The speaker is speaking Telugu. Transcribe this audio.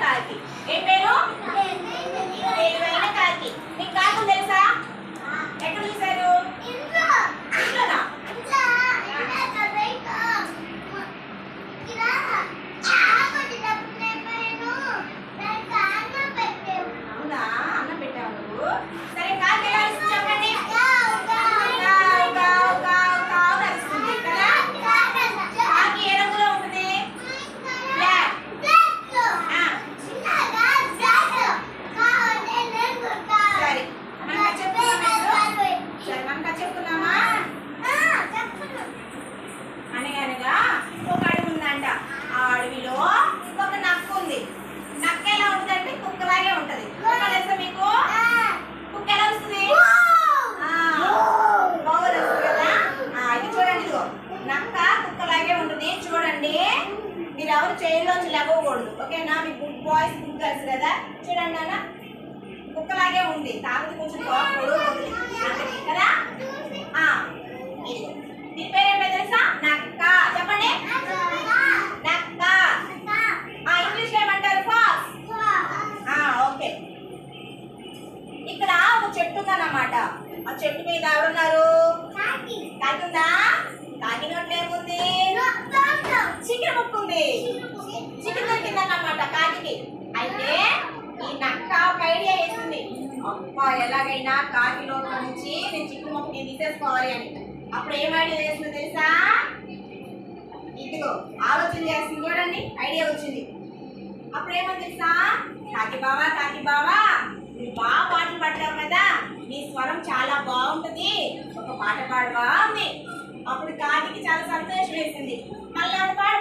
కాకి ఏం పేరు తెలివైన కాకి మీకు కాకి తెలుసా ఎక్కడ చూశారు ఇంట్లోనా అవునా అన్నం పెట్టావు నువ్వు సరే కాకి ఎలా అరుస్తుంది చెప్పండి కావు, కావు, కావు, కావు అని అరుస్తుంది కదా కాకి ఏ రంగులో ఉంటుంది బ్లాక్ ఆ, సరే మనం చెప్పుకున్నామా సరే మనం చెప్పుకున్నామా అనగనగా ఒక అడవి ఉందంట ఆ అడవిలో ఒక నక్క ఉంది నక్క ఎలా ఉంటుందంటే కుక్కలాగే ఉంటది కుక్క తెలుసా మీకు కుక్క ఎలా వస్తుంది ఆ, బాగా వస్తుంది కదా ఆ, ఇది చూడండి ఇదిగో నక్క కుక్కలాగే ఉంటుంది చూడండి మీరు ఎవరు చైర్లోంచి లేవకూడదు. ఓకేనా మీ గుడ్ బాయ్స్ గుడ్ గర్ల్స్ కదా చూడండి నాన్న కుక్కలాగే ఉంది కాకపోతే కొంచెం పొడవు కదా? ఆ, దీని తెలుసా? నక్క. చెప్పండి. నక్క. ఆ ఇంగ్లీష్లో ఏమంటారు? ఫాక్స్ ఆ ఓకే ఇక్కడ ఒక చెట్టు ఉందన్నమాట. ఆ చెట్టు మీద ఎవరున్నారు? అబ్బా ఎలాగైనా కాకిలోపల నుంచి నేను చిక్కు మొక్క నేను తీసేసుకోవాలి అని. అప్పుడు ఏం ఐడియా చేస్తుంది తెలుసా? ఇదిగో ఆలోచన చేస్తుంది చూడండి ఐడియా వచ్చింది. అప్పుడు ఏమో తెలుసా? కాకి బావా కాకి బావా నువ్వు బాగా పాటలు పాడతావు కదా నీ స్వరం చాలా బాగుంటుంది. ఒక పాట పాడవా అప్పుడు కాకి చాలా సంతోషం వేసింది. మళ్ళీ పాడు.